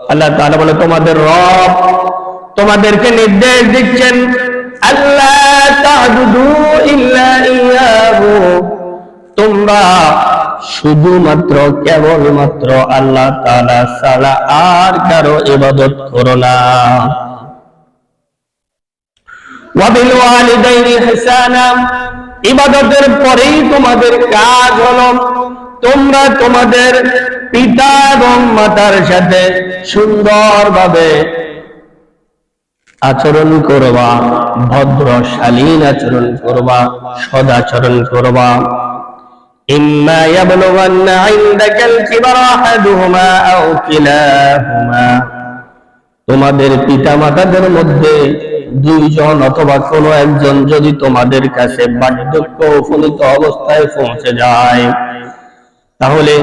আল্লাহ তাআলা বলে, তোমাদের রব তোমাদেরকে নির্দেশ দিচ্ছেন আল্লাহ তোমরা শুধুমাত্র, কেবলমাত্র আল্লাহ তাআলা ছাড়া আর কারও ইবাদত করো না। ইবাদতের পরেই তোমাদের কাজ হলো তোমরা তোমাদের পিতা এবং মাতার সাথে সুন্দরভাবে আচরণ করবা ভদ্র শালীন আচরণ করবা সদাচরণ করবা إما يبلغن عندك الكبر أحدهما أو كلاهما তোমাদের পিতা মাতাদের মধ্যে দুইজন অথবা কোনো একজন যদি তোমাদের কাছে বার্ধক্য উপনীত অবস্থায় পৌঁছে যায় তাহলে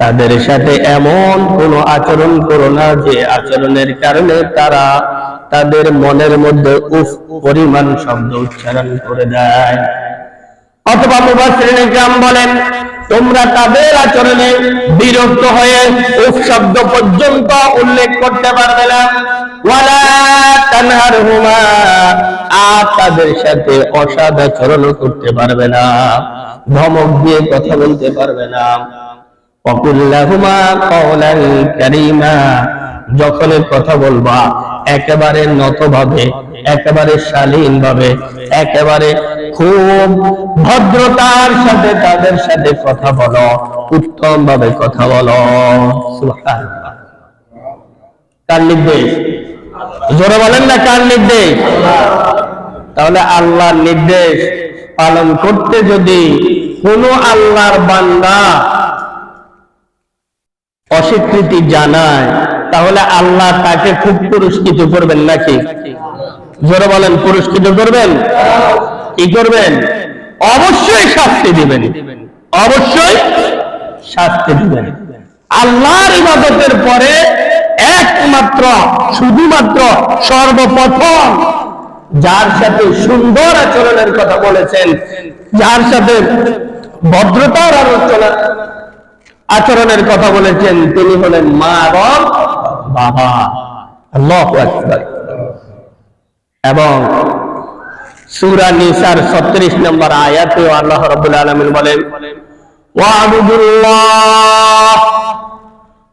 তাদের সাথে এমন কোন আচরণ করো না যে আচরণের কারণে তারা তাদের মনের মধ্যে উফ পরিমাণ শব্দ উচ্চারণ করে দেয়। অথবা মুবাসসিরিনে গ্রাম বলেন, তোমরা তাদের আচরণে বিরক্ত হয়ে উফ শব্দ পর্যন্ত উল্লেখ করতে পারবে না। তাদের সাথে অসাদ আচরণ করতে পারবে না, ধমক দিয়ে কথা বলতে পারবে না। যখন কথা বলবা, একেবারে নত ভাবে একেবারে শালীন ভাবে একেবারে খুব ভদ্রতার সাথে তাদের সাথে কথা বলো উত্তম ভাবে কথা বলো। তার নির্দেশ? জোরে বলেন না, কার নির্দেশ? তাহলে আল্লাহর নির্দেশ পালন করতে যদি কোন আল্লাহর বান্দা অস্বীকৃতি জানায়, তাহলে আল্লাহ তাকে খুব পুরস্কৃত করবেন নাকি? জোরে বলেন, পুরস্কৃত করবেন? কি করবেন? অবশ্যই শাস্তি দিবেন। অবশ্যই শাস্তি দিবেন। আল্লাহর ইবাদতের পরে একমাত্র, শুধুমাত্র সর্বপ্রথম, যার সাথে সুন্দর আচরণের কথা বলেছেন, যার সাথে ভদ্রতার আলোচনা, আচরণের কথা বলেছেন, তিনি হলেন মা এবং বাবা। এবং সূরা নিসার 36 নম্বর আয়াতে আল্লাহ রাব্বুল আলামিন বলেন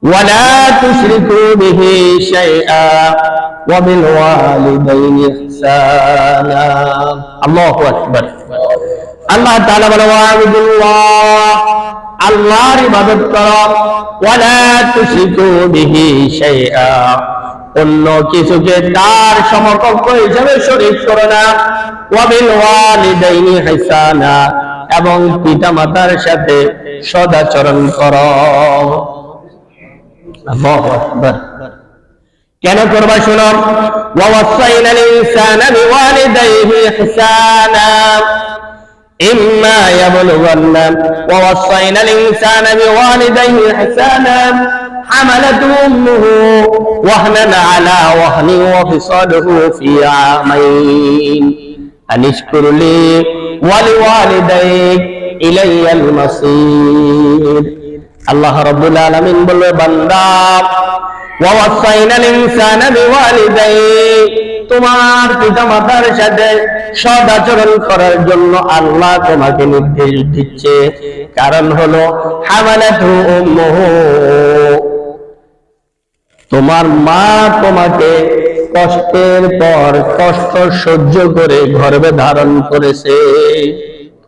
ولا تشركوا به شيئا وبالوالدين إحسانا الله أكبر আল্লাহ তাআলা বলে ওয়াবুদুল্লাহ আল্লাহর ইবাদত করো ওয়ালা তুশরিকু বিহি শাইআ অন্য কিছুকে তার সমকক্ষ হিসেবে শরীক করো না ওয়াবিল ওয়ালিদাইনি হিসানা এবং পিতামাতার সাথে সদাচরণ করো আল্লাহু আকবার কেন করবা শুনো ওয়াসাইনাল ইনসানা বিওয়ালিদাইহি ইহসানা إما يبلغن ووصينا الإنسان بوالديه إحسانا حملته أمه وهنا على وهن وفصاله في عامين أن اشكر لي ولوالديك إلي المصير আল্লাহ রব্বুল আলামিন বলবে, বান্দা তোমার পিতা মাতার সাথে সদাচরণ করার জন্য আল্লাহ তোমাকে নির্দেশ দিচ্ছে। কারণ হলো তোমার মা তোমাকে কষ্টের পর কষ্ট সহ্য করে গর্ভে ধারণ করেছে।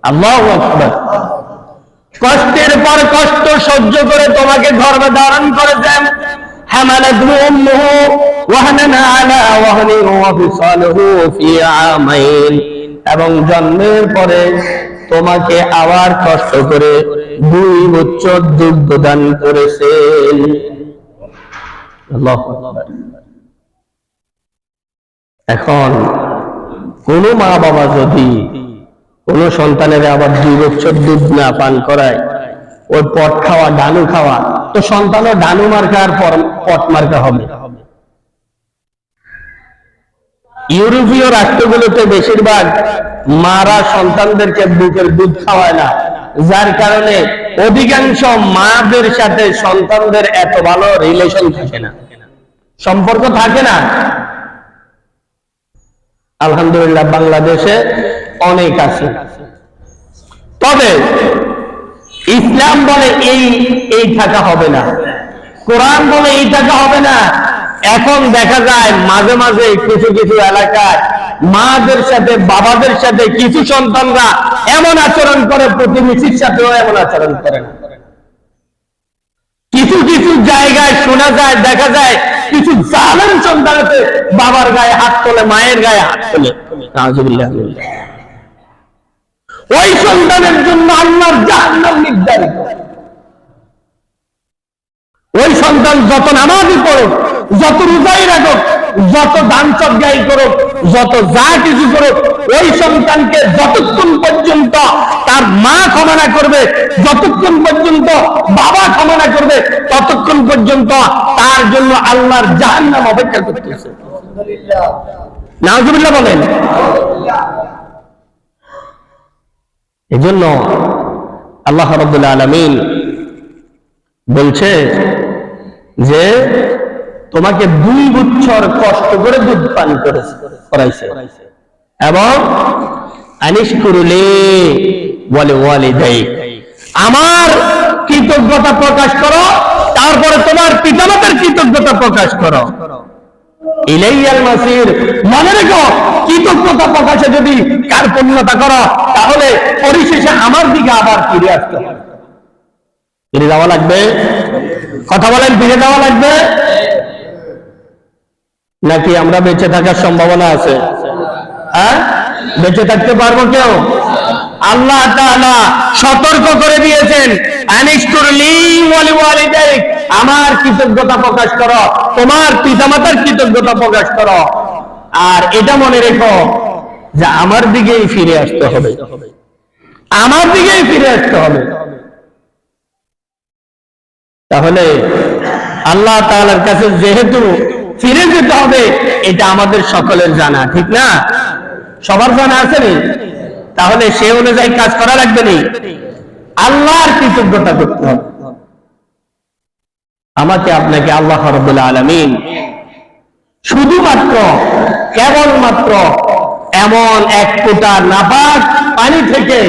আল্লাহ কষ্টের পর কষ্ট সহ্য করে তোমাকে গর্ভে ধারণ করেছেন حملته أمه وهنا على وهن وفصاله في عامين এবং জন্মের পরে তোমাকে আবার কষ্ট করে দুই বছর দুগ্ধ দান করেছেন আল্লাহু আকবার। এখন কোন মা বাবা যদি কোন সন্তানের আবার দুই বছর দুধ না পান করায়, ওর পট খাওয়া ডানু খাওয়া, তো সন্তানও ডানু মার্কা আর পট মার্কা হবে। ইউরোপীয় রাষ্ট্রগুলোতে বেশিরভাগ মারা সন্তানদেরকে বুকের দুধ খাওয়ায় না, যার কারণে অধিকাংশ মাদের সাথে সন্তানদের এত ভালো রিলেশন থাকে না। সম্পর্ক থাকে না। আলহামদুলিল্লাহ, বাংলাদেশে অনেক আছে। তবে ইসলাম বলে এই এই থাকা হবে না। কোরআন বলে এই থাকা হবে না। এখন দেখা যায় মাঝে মাঝে কিছু কিছু এলাকায় মাদের সাথে, বাবাদের সাথে কিছু সন্তানরা এমন আচরণ করে, প্রতিবেশীর সাথেও এমন আচরণ করে কিছু কিছু জায়গায় শোনা যায়, দেখা যায় কিছু জালেম সন্তানতে বাবার গায়ে হাত তোলে, মায়ের গায়ে হাত তোলে। ওই সন্তানের জন্য আল্লাহর জাহান্নাম নির্ধারিত। ওই সন্তান যত নামাজই পড়ুক, যত রোজাই রাখুক, যত দান সজ্ঞাই করুক, যত যা কিছু করুক, ওই সন্তানকে যতক্ষণ পর্যন্ত তার মা ক্ষমানা করবে, যতক্ষণ পর্যন্ত বাবা ক্ষমানা করবে, ততক্ষণ পর্যন্ত তার জন্য আল্লাহর জাহান্নাম অপেক্ষা করতেছে। নাউজুবিল্লাহ বলেন। এজন্য আল্লাহ রব্দুল্লাহ আলমিন বলছে যে, তোমাকে দুই বছর কষ্ট করে দুধ পান করেছে এবং আনিস করলে বলে ওয়ালি দেয় আমার কৃতজ্ঞতা প্রকাশ করো, তারপরে তোমার পিতামাতার কৃতজ্ঞতা প্রকাশ করো। ইলাইয়াল মনে রেখো, কৃতজ্ঞতা প্রকাশে যদি কার্পণ্যতা করো, তাহলে পরিশেষে আমার দিকে আবার ফিরে আসতে হবে। ফিরে যাওয়া লাগবে? কথা বলেন, ফিরে যাওয়া লাগবে? নাকি আমরা বেঁচে থাকার সম্ভাবনা আছে? হ্যাঁ? বেঁচে থাকতে পারব কেউ? আল্লাহ সতর্ক করে দিয়েছেন আমার কৃতজ্ঞতা প্রকাশ করো, তোমার পিতামাতার কৃতজ্ঞতা প্রকাশ করো আর এটা মনে রেখো যে আমার দিকেই ফিরে আসতে হবে। আমার দিকেই ফিরে আসতে হবে। তাহলে আল্লাহ তাআলার কাছে যেহেতু ফিরে যেতে হবে, এটা আমাদের সকলের জানা, ঠিক না? সবার জানা আছে নি? তাহলে সে অনুযায়ী কাজ করা লাগবে নি। আল্লাহর কৃতজ্ঞতা করতে হবে। আমাকে আপনাকে আল্লাহ রব্বুল আলমিন শুধুমাত্র, কেবলমাত্র এমন এক ফোঁটা নাপাক পানি থেকে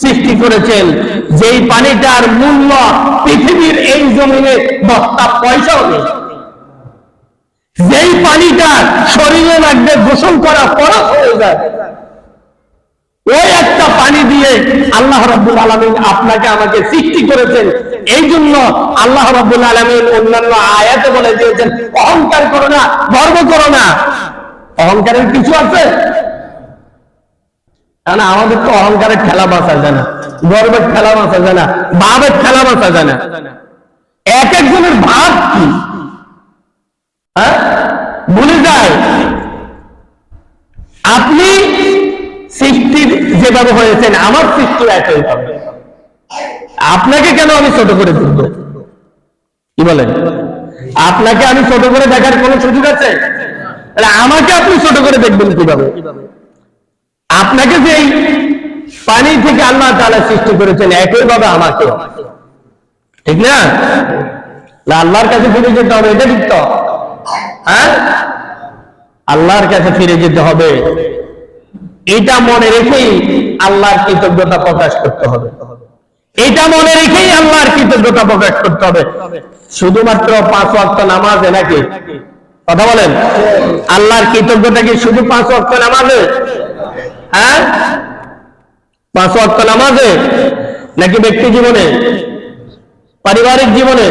সৃষ্টি করেছেন, যেই পানিটার মূল্য পৃথিবীর এই জমিনে দশটা পয়সাও নেই। যেই পানিটা শরীরে লাগবে গোসল করা ফরজ হয়ে যায়। ওই একটা পানি দিয়ে আল্লাহ রাব্বুল আলামিন আপনাকে আমাকে সৃষ্টি করেছেন। এই জন্য আল্লাহ রাব্বুল আলামিন অন্যান্য আয়াতে বলে দিয়েছেন অহংকার করো না গর্ব করো না। অহংকারের কিছু আছে? না, আমাদের তো অহংকারের খেলা বাঁচা যায় না গর্বের খেলা বাঁচা যায় না ভাবের খেলা বাঁচা যায় না। এক একজনের ভাব কি? হ্যাঁ? ভুলে যায়। আপনি যেভাবে হয়েছেন, আমার সৃষ্টি একই হবে। আপনাকে কেন আমি ছোট করে দেখব? কি বলেন? আপনাকে আমি ছোট করে দেখার কোন সুযোগ আছে? আমাকে আপনি ছোট করে দেখবেন কীভাবে? আপনাকে যে এই পানি থেকে আল্লাহ তাআলা সৃষ্টি করেছেন একইভাবে আমাকে ঠিক না? না আল্লাহর কাছে ফিরে যেতে হবে, এটা ঠিক তো? হ্যাঁ? আল্লাহর কাছে ফিরে যেতে হবে। এটা মনে রেখেই আল্লাহর কৃতজ্ঞতা প্রকাশ করতে হবে। এটা মনে রেখেই আল্লাহর কৃতজ্ঞতা প্রকাশ করতে হবে। শুধুমাত্র পাঁচ ওয়াক্ত নামাজে নাকি? কথা বলেন। আল্লাহর কৃতজ্ঞতা কি শুধু পাঁচ ওয়াক্ত নামাজে? হ্যাঁ? পাঁচ ওয়াক্ত নামাজে? নাকি ব্যক্তি জীবনে? পারিবারিক জীবনে?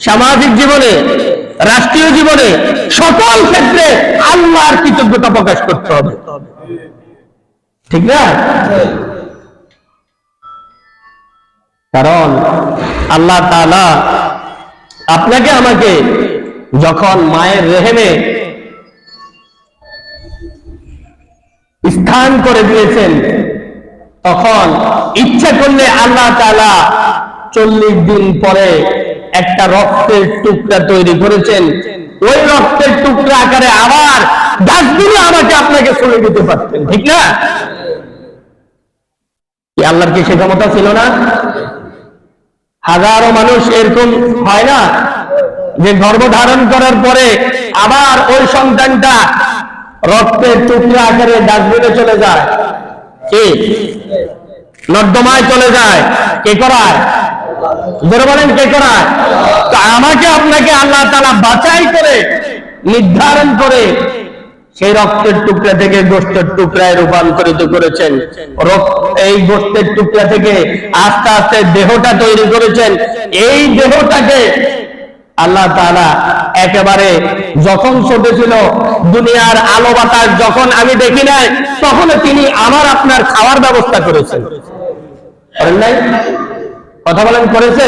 সামাজিক জীবনে? রাষ্ট্রীয় জীবনে? সকল ক্ষেত্রে আল্লাহর কৃতজ্ঞতা প্রকাশ করতে হবে। ঠিক না? কারণ আল্লাহ আপনাকে আমাকে যখন মায়ের রেহেমে স্থান করে দিয়েছেন তখন ইচ্ছা করলে আল্লাহ তাআলা চল্লিশ দিন পরে একটা রক্তের টুকরা তৈরি করেছেন। ওই রক্তের টুকরা আকারে আবার ডাস্টবিনে আমাকে আপনাকে চলে দিতে পারতেন ঠিক না? কি আল্লাহর কি সে ক্ষমতা ছিল না? হাজারো মানুষ এরকম হয় না যে গর্ভ ধারণ করার পরে আবার ওই সন্তানটা রক্তের টুকরা আকারে ডাস্টবিনে চলে যায়। কি? নর্দমায় চলে যায়। কে করায়? ধরে বলেন, কে করায়? তো আমাকে আপনাকে আল্লাহ তালা বাছাই করে, নির্ধারণ করে সেই রক্তের টুকরা থেকে গোষ্ঠের টুকরায় রূপান্তরিত করেছেন। এই গোষ্ঠের টুকরা থেকে আস্তে আস্তে দেহটা তৈরি করেছেন। এই দেহটাকে আল্লাহ তাআলা একেবারে যখন ছোট ছিল দুনিয়ার আলো বাতাস যখন আমি দেখি নাই, তখন তিনি আমার আপনার খাওয়ার ব্যবস্থা করেছেন। নাই? কথা বলেন করেছে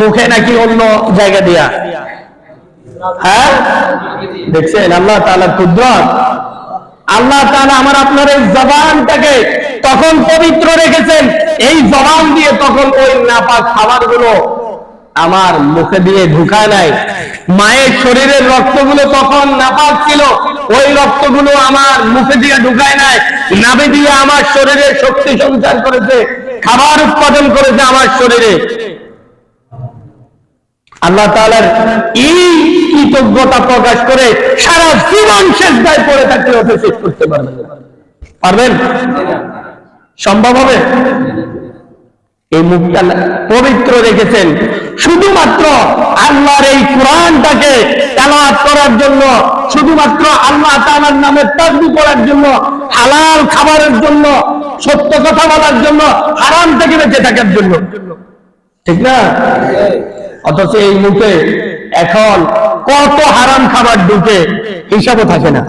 মুখে নাকি অন্য জায়গা দিয়া? হ্যাঁ? দেখছেন, আল্লাহ তাআলা কুদরত। আল্লাহ তাআলা আমার আপনার এই জবানটাকে তখন পবিত্র রেখেছেন। এই জবান দিয়ে তখন ওই নাপাক খাবারগুলো আমার মুখে দিয়ে ঢুকায় নাই। মায়ের শরীরের রক্তগুলো তখন নাপাক ছিল। ওই রক্তগুলো আমার মুখে দিয়ে ঢুকায় নাই। নাভি দিয়ে আমার শরীরে শক্তি সঞ্চার করেছে। খাবার উৎপাদন করেছে আমার শরীরে। আল্লাহ তাআলার এই কৃতজ্ঞতা প্রকাশ করে সারা জীবন শেষ দায় পড়ে থাকলে ওকে শেষ করতে পারবেন পারবেন? সম্ভব হবে? এই মুখটা পবিত্র রেখেছেন। শুধুমাত্র আল্লাহর এই কোরআনটাকে তেলাওয়াত করার জন্য, শুধুমাত্র আল্লাহ তাআলার নামে তাসবিহ করার জন্য, হালাল খাবারের জন্য, সত্য কথা বলার জন্য, হারাম থেকে বেঁচে থাকার জন্য। ঠিক না? অথচ এই মুখে এখন কত হারাম খাবার ঢুকে হিসাবও থাকে না।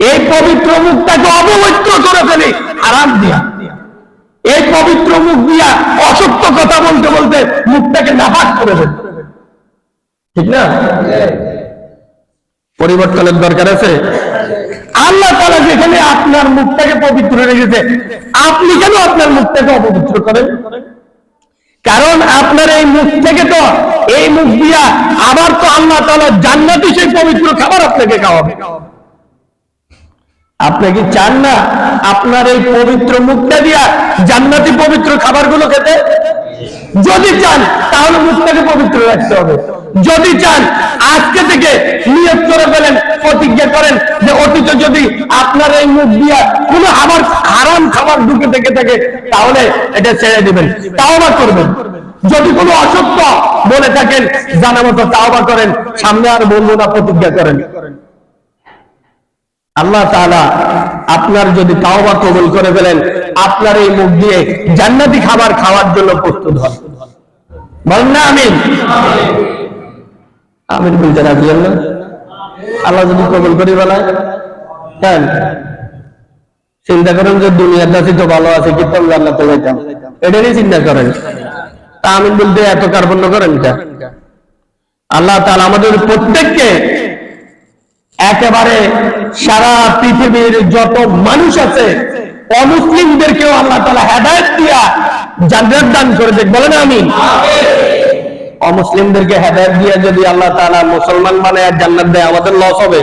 এই পবিত্র মুখটাকে অপবিত্র করে ফেলে, হারাম দিয়া। এই পবিত্র মুখ দিয়া অসত্য কথা বলতে বলতে মুখটাকে নাপাক করে দেবে ঠিক না? পরিবর্তনের দরকার আছে? আল্লাহ তালা যেখানে আপনার মুখটাকে পবিত্র রেখেছে, আপনি কেন আপনার মুখটাকে অপবিত্র করেন? কারণ আপনার এই মুখ থেকে তো, এই মুখ দিয়া আবার তো আল্লাহ তালা জান্নাতি সেই পবিত্র খাবার আপনাকে খাওয়াবে। আপনি কি চান না আপনার এই পবিত্র মুখটা দিয়া জান্নাতি পবিত্র খাবারগুলো খেতে? যদি চান, তাহলে মুখটাকে পবিত্র রাখতে হবে। যদি চান, আজকে থেকে নিয়োগ করে ফেলেন, প্রতিজ্ঞা করেন যে অতীতে যদি আপনার এই মুখ দিয়া কোনো আবার হারাম খাবার ঢুকে থেকে থাকে, তাহলে এটা ছেড়ে দিবেন। তাওবা করবেন। যদি কোনো অসত্য বলে থাকেন, জানা মতো তাওবা করেন, সামনে আর বলব না, প্রতিজ্ঞা করেন। আল্লাহ তাআলা আপনার যদি তাওবা কবুল করে ফেলেন, আপনার এই মুখ দিয়ে জান্নাতি খাবার খাওয়ার জন্য প্রস্তুত হন। বলেন না, আমিন। আমিন বলতে রাজি আল্লাহ আল্লাহ যদি কবুল করি বলায় হ্যাঁ চিন্তা করেন যে দুনিয়ার কাছে তো ভালো আছে কিন্তু আমি জান্নাতে যাইতাম? এটারই চিন্তা করেন। তা আমিন বলতে এত কার্পণ্য করেন কে? আল্লাহ তাআলা আমাদের প্রত্যেককে একেবারে সারা পৃথিবীর যত মানুষ আছে, অমুসলিমদেরকেও আল্লাহ তালা হেদায়ত দিয়া জান্নাত দান করে দেখ বলেন আমি অমুসলিমদেরকে হেদায়ত দিয়ে যদি আল্লাহ তাআলা মুসলমান মানে জান্নাত দেয়, আমাদের লস হবে।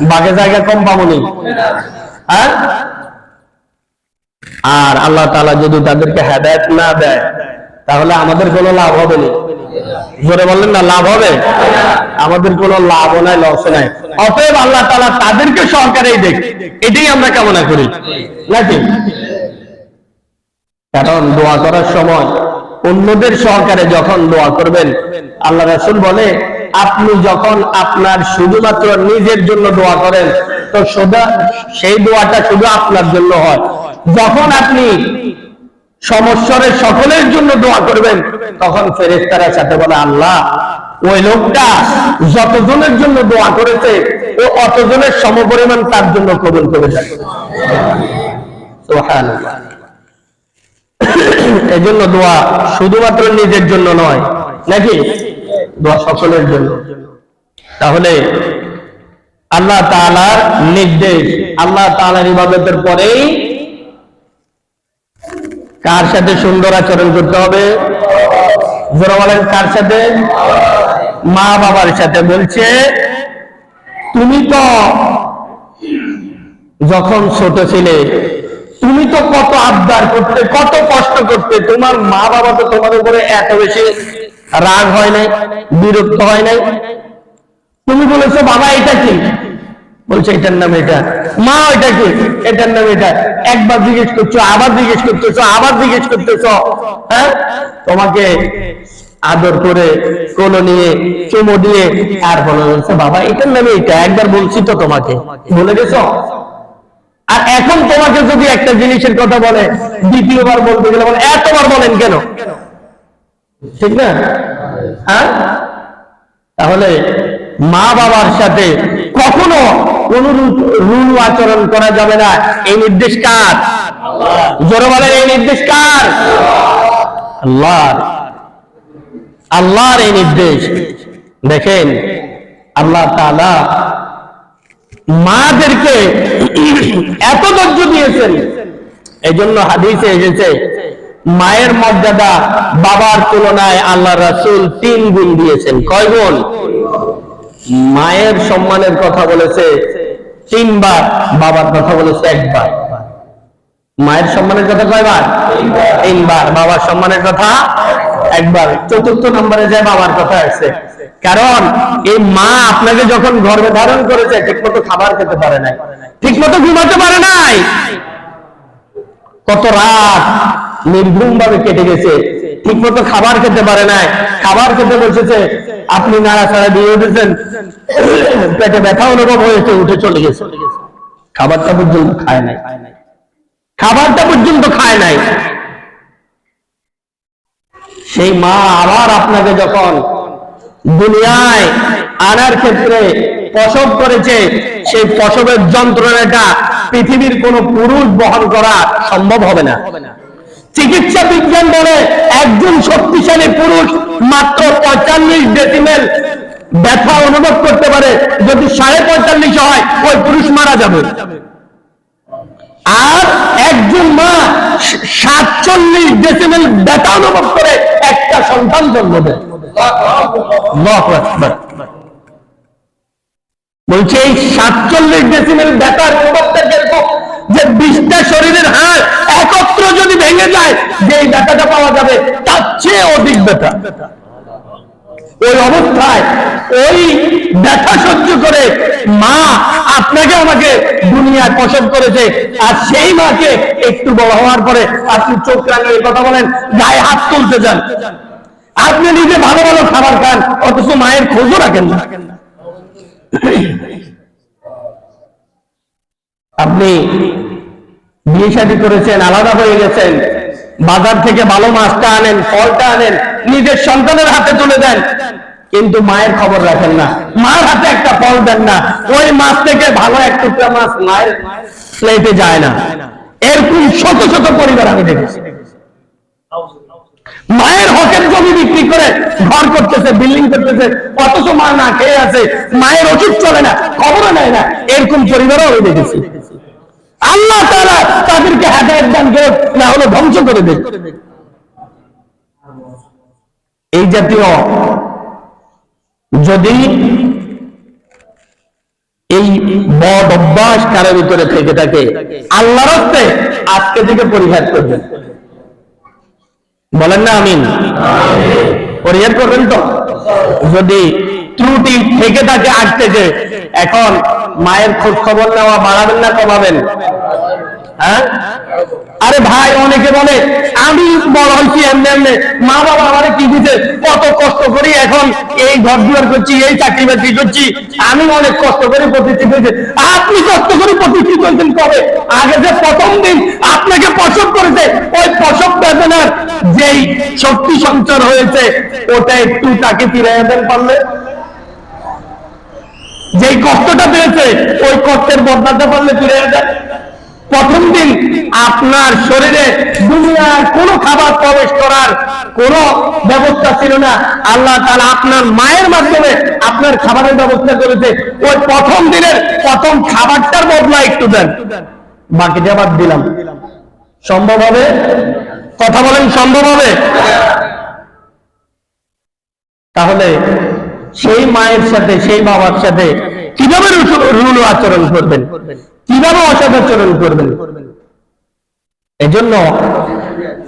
বাগে জায়গা কম পাবনি হ্যাঁ? আর আল্লাহ তাআলা যদি তাদেরকে হেদায়ত না দেয়, তাহলে আমাদের কোনো লাভ হবে না। জোরে বললেন না, লাভ হবে? আমাদের কোনো লাভ নাই লস নাই। অতএব আল্লাহ তালা তাদেরকে সহকারেই দেখ। এটাই আমরা কামনা করি। নাকি? কারণ দোয়া করার সময় অন্যদের সহকারে যখন দোয়া করবেন, আল্লাহ রাসুল বলে, আপনি যখন আপনার শুধুমাত্র নিজের জন্য দোয়া করেন, তো সোজা সেই দোয়াটা শুধু আপনার জন্য হয়। যখন আপনি সমস্যারের সকলের জন্য দোয়া করবেন, তখন ফেরেস্তারা সাথে বলে, আল্লাহ, ওই লোকটা যতজনের জন্য দোয়া করেছে, ও অতজনের সমপরিমাণ তার জন্য কবুল করে যায় সুবহানাল্লাহ। এই জন্য দোয়া শুধুমাত্র নিজের জন্য নয়, নাকি? দোয়া সকলের জন্য। তাহলে আল্লাহ তাআলার নির্দেশ, আল্লাহ তাআলার ইবাদতের পরেই কার সাথে সুন্দর আচরণ করতে হবে? বলেন, কার সাথে? মা বাবার সাথে বলছে, তুমি তো যখন ছোট ছিলে তুমি তো কত আবদার করতে, কত কষ্ট করতে, তোমার মা বাবা তো তোমার উপরে এত বেশি রাগ হয় নাই, বিরক্ত হয় নাই। তুমি বলেছ, বাবা, এটা কি? বলছে, এটার নাম এটা। মা, এটা কি? এটার নাম এটা। একবার জিজ্ঞেস করছ, আবার জিজ্ঞেস করতেছো, আবার জিজ্ঞেস করতেছো। হ্যাঁ? তোমাকে আদর করে কোলো নিয়ে, চুমো দিয়ে, আর বলে বলছে বাবা, এটার নামে এটা। একবার বলছি তো তোমাকে। বলে গেছো? আর এখন তোমাকে যদি একটা জিনিসের কথা বলে, দ্বিতীয়বার বলতে গেলে বলে, এতবার বলেন কেন? ঠিক না? হ্যাঁ? তাহলে মা বাবার সাথে কখনো কোন রুল আচরণ করা যাবে না। এই নির্দেশ কার? জোরে বলেন, এই নির্দেশ কার? আল্লাহর। আল্লাহর এই নির্দেশ। দেখেন, আল্লাহ তাআলা মাদেরকে এত ধৈর্য দিয়েছেন। এই জন্য হাদিসে এসেছে, মায়ের মর্যাদা বাবার তুলনায় আল্লাহ রাসূল তিন গুণ দিয়েছেন। কয় গুণ? মায়ের সম্মানের কথা বলেছে তিনবার, বাবার কথা বলেছে একবার। মায়ের সম্মানের কথা কয়বার? তিনবার। বাবার সম্মানের কথা একবার, চতুর্থ নম্বরে যায় বাবার কথা আছে। কারণ, এই মা আপনাকে যখন গর্ভে ধারণ করেছে ঠিক মতো খাবার খেতে পারে নাই। ঠিক মতো ঘুমাতে পারে নাই। কত রাত নির্ঘুম ভাবে কেটে গেছে। ঠিক মতো খাবার খেতে পারে নাই। খাবার খেতে বসেছে। আপনি নাড়াচাড়া দিয়ে উঠেছেন। পেটে ব্যথা অনুভব হয়েছে উঠে চলে গেছে। খাবারটা পর্যন্ত খায় নাই। খাবারটা পর্যন্ত খায় নাই। সেই মা আবার আপনাকে যখন দুনিয়ায় আনার ক্ষেত্রে প্রসব করেছে, সেই প্রসবের যন্ত্রণাটা পৃথিবীর কোন পুরুষ বহন করা সম্ভব হবে না। চিকিৎসা বিজ্ঞান বলে একজন শক্তিশালী পুরুষ মাত্র পঁয়তাল্লিশ ডেসিমেল ব্যথা অনুভব করতে পারে। যদি সাড়ে পঁয়তাল্লিশ হয়, ওই পুরুষ মারা যাবে। আর একজন মা সাতচল্লিশ ডেসিমেল ব্যথা অনুভব করে একটা সন্তান জন্ম দেয়। বলছে, এই সাতচল্লিশ ডেসিমেল ব্যথার অনুভবটা কীরকম? যে বিশটা শরীরের হাড় একত্র যদি ভেঙে যায় যে এই ব্যথাটা পাওয়া যাবে, তার চেয়ে অধিক ব্যথা। ওই অবস্থায় ওই ব্যথা সহ্য করে মা আপনাকে আমাকে দুনিয়ায় প্রসব করেছে। আর সেই মাকে একটু বড় হওয়ার পরে আপনি চোখ রাঙিয়ে কথা বলেন, গায়ে হাত তুলতে যান। আপনি নিজে ভালো ভালো খাবার খান, অথচ মায়ের খোঁজও রাখেন না। আপনি বিয়ে শাদী করেছেন, আলাদা হয়ে গেছেন। বাজার থেকে ভালো মাছটা আনেন, ফলটা আনেন, নিজের সন্তানের হাতে তুলে দেন। কিন্তু মায়ের খবর রাখেন না। মার হাতে একটা ফল দেন না। ওই মাছ থেকে ভালো এক টুকরা মাছ মায়ের প্লেটে যায় না। এরকম শত শত পরিবার আমি দেখেছি। মায়ের হকের জমি বিক্রি করে ঘর করতেছে বিল্ডিং করতেছে, অথচ মা না খেয়ে আছে, মায়ের ওষুধ চলে না, খবরও নেয় না। এরকম পরিবারও আমি দেখেছি। আল্লাহ তারা তাদেরকে হেদায়ত দান করে না হলে ধ্বংস করে দেবে এই জাতীয় যদি এই বদ অভ্যাস কারও ভিতরে থেকে থাকে, আল্লাহর হস্তে আজকে থেকে পরিহার করবেন। বলেন না আমিন? পরিহার করবেন তো? যদি ত্রুটি থেকে থাকে থেকে এখন মায়ের খোঁজ খবর নেওয়া বাড়াবেন না কমাবেন? হ্যাঁ? আরে ভাই, অনেকে বলে, আমি বড় হয়েছি এমনি এমনি। মা বাবা আমারে কি দিতে কত কষ্ট করি এখন এই ঘর দুয়ার করছি, এই চাকরি বাকরি করছি। আমি অনেক কষ্ট করে প্রতিষ্ঠিত হয়েছে। আপনি কষ্ট করে প্রতিষ্ঠিত হয়েছেন কবে? আগে যে প্রথম দিন আপনাকে প্রসব করেছে, ওই প্রসব বেদনার যেই শক্তি সঞ্চার হয়েছে, ওটা একটু তাকে ফিরে দেন পারলে? যেই কষ্টটা পেয়েছে ওই কষ্টের বদলাতে পারলে ফিরে দেন প্রথম দিন আপনার শরীরে দুনিয়ার কোনো খাবার প্রবেশ করার কোন ব্যবস্থা ছিল না। আল্লাহ তাআলা আপনার মায়ের মাধ্যমে আপনার খাবারের ব্যবস্থা করেছে। ওই প্রথম দিনের প্রথম খাবারটার বদলা একটু দেন। বাকিটা আবার দিলাম। সম্ভব হবে? কথা বলেন, সম্ভব হবে? তাহলে সেই মায়ের সাথে, সেই বাবার সাথে কীভাবে রুলু আচরণ করবেন? কীভাবে অসদাচরণ করবেন? এজন্য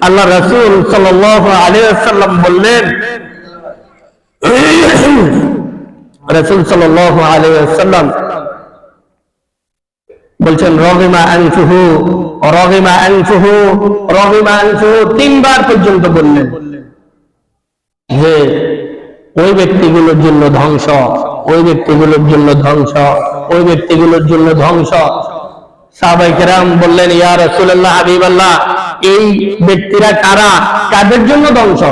আল্লাহ রসুল সাল্লাম বললেন, রসুল সাল্লাম বলছেন রহিমা আনফুহু রহিমা আনফুহু রহিমা আনফুহু, তিনবার পর্যন্ত বললেন। যে ওই ব্যক্তিগুলোর জন্য ধ্বংস, ওই ব্যক্তিগুলোর জন্য ধ্বংস, ওই ব্যক্তিগুলোর জন্য ধ্বংস। সাহাবাই কেরাম বললেন হাবিবাল্লাহ, এই ব্যক্তিরা কারা? কাদের জন্য ধ্বংস?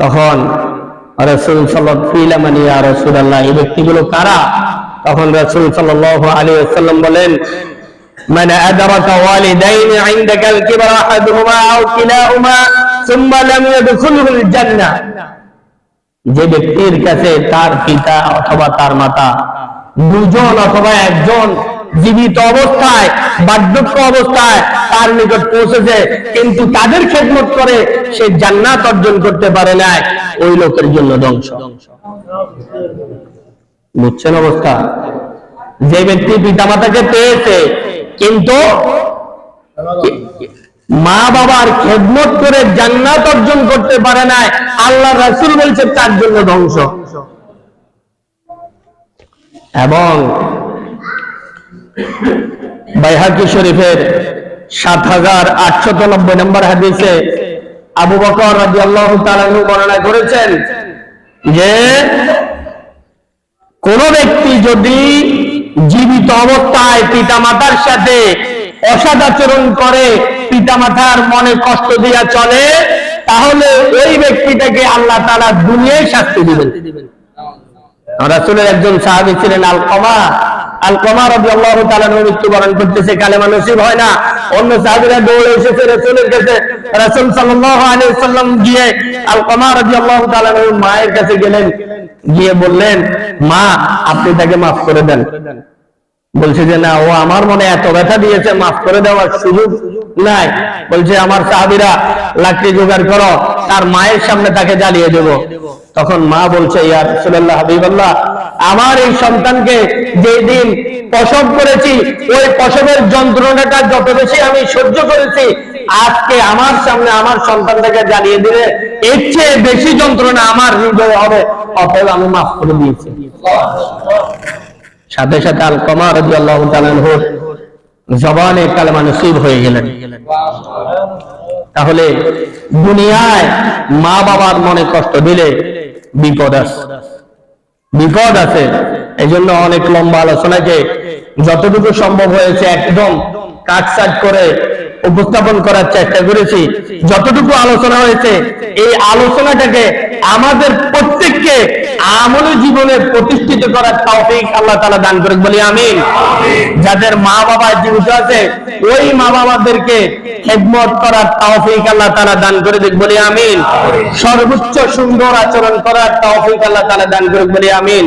তখন রাসূল আলাইহি মানে ইয়া রাসূলুল্লাহ, এই ব্যক্তিগুলো কারা? তখন রাসূল আলাইহি ওয়াসাল্লাম বলেন من أدرك والدين عندك الكبر أحدهما أو كلاهما ثم لم يدخله الجنة যে ব্যক্তির কাছে তার পিতা অথবা তার মাতা দুজন অথবা একজন জীবিত অবস্থায় বার্ধক্য অবস্থায় তার নিকট পৌঁছেছে কিন্তু তাদের খেদমত করে সে জান্নাত অর্জন করতে পারে না ওই লোকের জন্য ধ্বংস বুঝছেন অবস্থা যে ব্যক্তি পিতামাতাকে পেয়েছে কিন্তু মা বাবার খেদমত করে জান্নাত অর্জন করতে পারে না আল্লাহ রাসূল বলছে তার জন্য ধ্বংস। এবং বাইহাকি শরীফের সাত হাজার আটশত নব্বই নম্বর হাদিসে আবু বকর রাজি আল্লাহ বর্ণনা করেছেন যে, কোন ব্যক্তি যদি জীবিত অবস্থায় পিতা মাতার সাথে অসদাচরণ করে পিতা মাতার মনে কষ্ট দিয়া চলে তাহলে ওই ব্যক্তিটাকে আল্লাহ তারা দুনিয়ায় শাস্তি দিবেন। রাসুলের একজন সাহাবি ছিলেন আল কমা মায়ের কাছে গেলেন, গিয়ে বললেন, মা, আপনি তাকে মাফ করে দেন। বলছে যে, না, ও আমার মনে এত ব্যথা দিয়েছে, মাফ করে দেওয়ার সুযোগ নাই। বলছে, আমার সাহাবিরা, লাকড়ি জোগাড় করো, তার মায়ের সামনে তাকে জ্বালিয়ে দেব। তখন মা বলছে ইয়ার রাসূলুল্লাহ, হাবিবাল্লাহ আমার এই সন্তানকে যেদিন প্রসব করেছি, ওই প্রসবের যন্ত্রণাটা যত বেশি আমি সহ্য করেছি, আজকে আমার সামনে আমার সন্তানটাকে জ্বালিয়ে দিলে এর চেয়ে বেশি যন্ত্রণা আমার হৃদয়ে হবে। অতএব আমি মাফ করে দিয়েছি। সাথে সাথে আল কমা রাজি আল্লাহ তালানহুর জবানে কালেমা নসিব হয়ে গেলেন। তাহলে দুনিয়ায় মা বাবার মনে কষ্ট দিলে বিপদ আছে। বিপদ আছে। এই জন্য অনেক লম্বা আলোচনাকে যতটুকু সম্ভব হয়েছে একদম কাটসাট করে উপস্থাপন করার চেষ্টা করেছি। যতটুকু আলোচনা হয়েছে এই আলোচনাটাকে আমাদের প্রত্যেককে আমল জীবনে প্রতিষ্ঠিত করার তৌফিক আল্লাহ তাআলা দান করে বলি আমিন। যাদের মা বাবা জীবিত আছে ওই মা বাবাদেরকে খেদমত করার তৌফিক আল্লাহ তাআলা দান করে দিক বলি আমিন। সর্বোচ্চ সুন্দর আচরণ করার তৌফিক আল্লাহ তাআলা দান করে বলি আমিন।